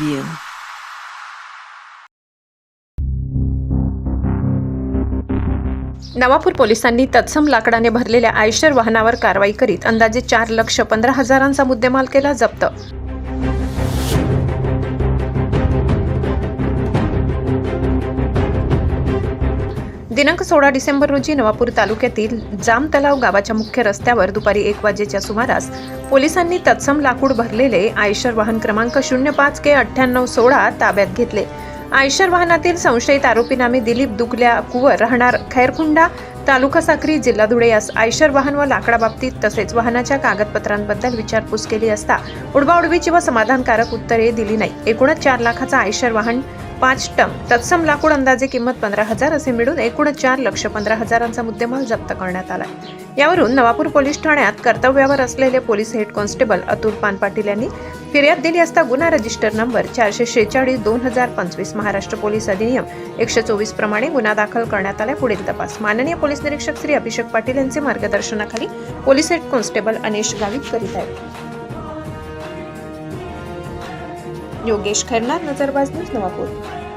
you. Navapur पोलिसांनी तत्सम लाकडाने भरलेल्या आयशर वाहनावर कारवाई करीत अंदाजे चार लक्ष पंधरा हजारांचा मुद्देमाल केला जप्त दिनांक सोळा डिसेंबर रोजी नवापूर तालुक्यातील जाम तलाव गावाच्या मुख्य रस्त्यावर दुपारी एक वाजेच्या सुमारास पोलिसांनी तत्सम लाकूड भरलेले आयशर वाहन क्रमांक शून्य पाच के अठ्ठ्याण्णव सोळा ताब्यात घेतले. आयशर वाहनातील संशयित आरोपी नामे दिलीप दुगल्या कुवर राहणार खैरकुंडा तालुका साक्री जिल्हा धुळे यास आयशर वाहन व लाकडाबाबतीत तसेच वाहनाच्या कागदपत्रांबद्दल विचारपूस केली असता उडबाउडवीची व समाधानकारक उत्तरे दिली नाही. एकूणच चार लाखाचा आयशर वाहन पाच टन तत्सम लाकूड अंदाजे किंमत पंधरा हजार असे मिळून एकूण चार लक्ष पंधरा हजारांचा मुद्देमाल जप्त करण्यात आला यावरून नवापूर पोलीस ठाण्यात कर्तव्यावर असलेले पोलीस हेड कॉन्स्टेबल अतुल पान पाटील यांनी फिर्याद दिली असता गुन्हा रजिस्टर नंबर चारशे शेहेचाळीस दोन हजार पंचवीस महाराष्ट्र पोलीस अधिनियम एकशे चोवीस प्रमाणे गुन्हा दाखल करण्यात आला पुढील तपास. माननीय पोलीस निरीक्षक श्री अभिषेक पाटील यांचे मार्गदर्शनाखाली police head constable Anish Gavit करीत आहेत. योगेश खैरनार नजरबाज न्यूज नवापूर.